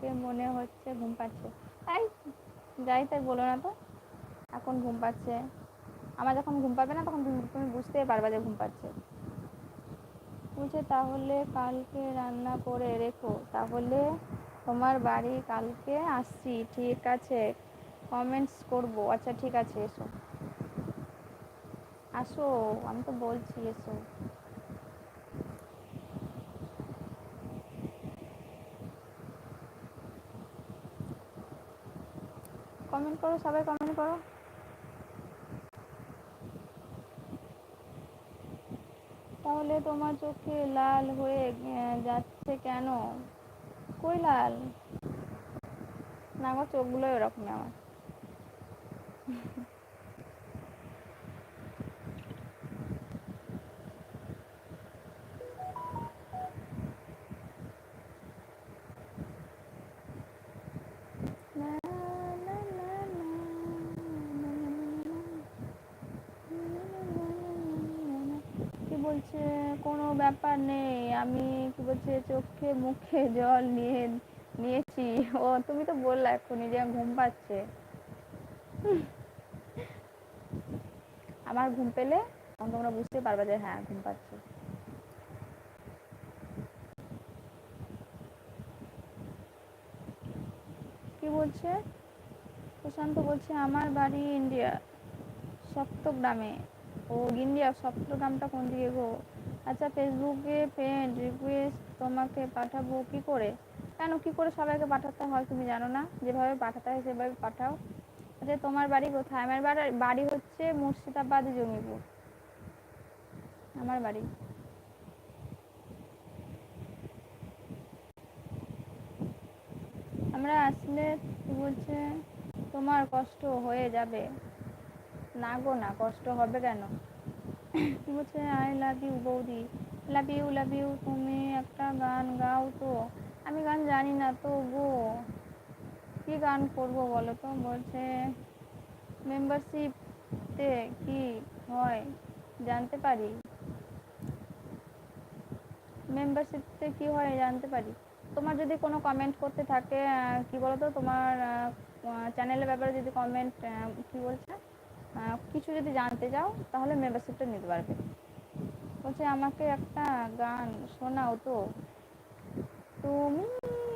তোমাকে মনে হচ্ছে ঘুম পাচ্ছে। তাই যাই তাই বলো না তো, এখন ঘুম পাচ্ছে। আমার যখন ঘুম পাবে না, তখন তুমি- বুঝতেই পারবে যে ঘুম পাচ্ছে। বলছে তাহলে কালকে রান্না করে রেখো। তাহলে তোমার বাড়ি কালকে আসছি, ঠিক আছে? কমেন্টস করব। আচ্ছা ঠিক আছে, এসো। আসো, আমি তো বলছি, এসো। কমেন্ট করো, সবাই কমেন্ট করো। তাহলে তোমার চোখে লাল হয়ে যাচ্ছে কেন? কই লাল? না আমার চোখগুলো এরকমই আমার। বলছে, কোনো ব্যাপার নেই, আমি কি বলছে, চোখে মুখে জল নিয়ে, নিয়েছি। ও, তুমি তো বললা এক্ষুনি যে ঘুম পাচ্ছে। আমার ঘুম পেলে তখন তোমরা বুঝতে পারবে যে হ্যাঁ ঘুম পাচ্ছে। কি বলছে? প্রশান্ত বলছে, আমার বাড়ি ইন্ডিয়া, সপ্তগ্রামে। ও ইন্ডিয়া সপ্তগ্রামটা কোন দিকে গো? আচ্ছা ফেসবুকে ফ্রেন্ড রিকোয়েস্ট তোমাকে পাঠাবো কি করে? কেন, কি করে সবাইকে পাঠাতে হয় তুমি জানো না? যেভাবে পাঠাতে হয় সেভাবে পাঠাও। আচ্ছা তোমার বাড়ি কোথায়? আমার বাড়ি হচ্ছে মুর্শিদাবাদ জমিপুর। আমার বাড়ি। আমরা আসলে বলছে? তোমার কষ্ট হয়ে যাবে। না গো, না, কষ্ট হবে কেন? বলছে, আই লাভ ইউ বৌদি। লাভ ইউ লাভ ইউ তুমি একটা গান গাও তো। আমি গান জানি না তো গো। কি গান করব বলো তো? বলছে মেম্বারশিপতে কি হয় জানতে পারি? মেম্বারশিপতে কি হয় জানতে পারি? তোমার যদি কোনো কমেন্ট করতে থাকে কি বলতো? তোমার চ্যানেলের ব্যাপারে যদি কমেন্ট কি বলছে? কিছু যদি জানতে চাও, তাহলে মেম্বারশিপটা নিতে পারবে। বলছে, আমাকে একটা গান শোনাও তো। তুমি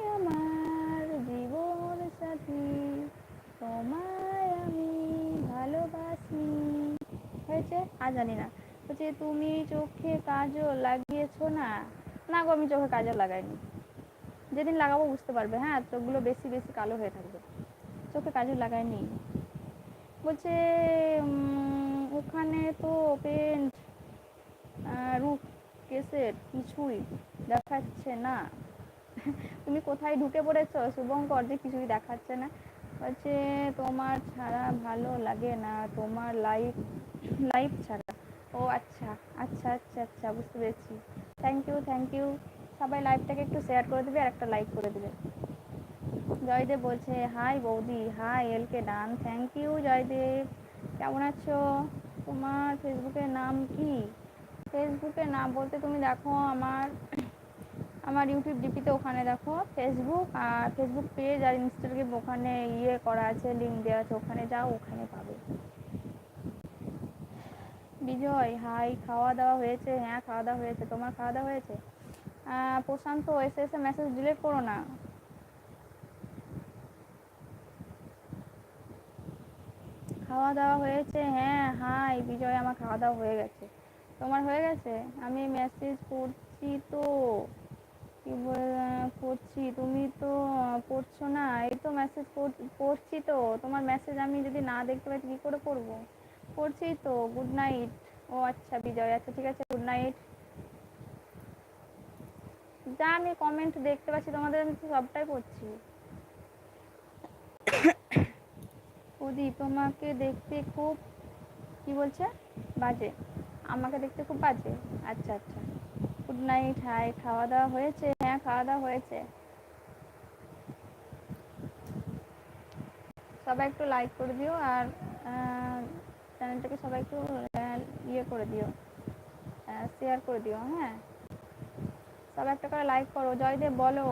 আমার জীবন সাথী, তোমায় আমি ভালোবাসি। হয়েছে? আর জানি না। বলছে, তুমি চোখে কাজল লাগিয়েছো না? না গো, আমি চোখে কাজল লাগাইনি। যেদিন লাগাবো বুঝতে পারবে। হ্যাঁ চোখগুলো বেশি বেশি কালো হয়ে থাকবে। চোখে কাজল লাগাইনি? বলছে ওখানে তো পেন্ট রুফ কেসের কিছুই দেখাচ্ছে না। তুমি কোথায় ঢুকে পড়েছো? শুভঙ্কর যে কিছুই দেখাচ্ছে না। বলছে, তোমার ছাড়া ভালো লাগে না, তোমার লাইফ লাইফ ছাড়া। ও আচ্ছা আচ্ছা আচ্ছা আচ্ছা বুঝতে পেরেছি। থ্যাংক ইউ থ্যাংক ইউ সবাই লাইভটাকে একটু শেয়ার করে দিবে আর একটা লাইক করে দিবে। জয়দেব বলছে, হাই বৌদি, হাই এলকে ডান থ্যাংক ইউ জয়দেব। কেমন আছো? তোমার ফেসবুকের নাম কি? ফেসবুকের নাম বলতে তুমি দেখো, আমার আমার ইউটিউব ডিপিতে ওখানে দেখো, ফেসবুক আর ফেসবুক পেজ আর ইনস্টাগ্রাম ওখানে ইয়ে করা আছে লিঙ্ক দেওয়া আছে, ওখানে যাও, ওখানে পাবে। বিজয়, হাই, খাওয়া দাওয়া হয়েছে? হ্যাঁ খাওয়া দাওয়া হয়েছে। তোমার খাওয়া দাওয়া হয়েছে? প্রশান্ত, এসে এসে মেসেজ ডিলিট করো না। খাওয়া দাওয়া হয়েছে হ্যাঁ হাই, বিজয় আমার খাওয়া দাওয়া হয়ে গেছে। তোমার হয়ে গেছে? আমি মেসেজ করছি তো। কি করছি? তুমি তো পড়ছো না, এই তো মেসেজ পড়ছি তো। তোমার মেসেজ আমি যদি না দেখতে পাই কি করে করব? পড়ছি তো গুড নাইট ও আচ্ছা বিজয় আচ্ছা ঠিক আছে গুড নাইট যা আমি কমেন্ট দেখতে পাচ্ছি, তোমাদের আমি সবটাই পড়ছি ওদি তোমাকে দেখতে খুব, কি বলছে? বাজে। আমাকে দেখতে খুব বাজে। আচ্ছা আচ্ছা। গুড নাইট হাই খাওয়া দাওয়া হয়েছে? হ্যাঁ খাওয়া দাওয়া হয়েছে। সবাই একটু লাইক করে দিও আর চ্যানেলটাকে সবাই একটু ইয়ে করে দিও। শেয়ার করে দিও হ্যাঁ। সবাই একটা করে লাইক করো। জয়দেব, বলো।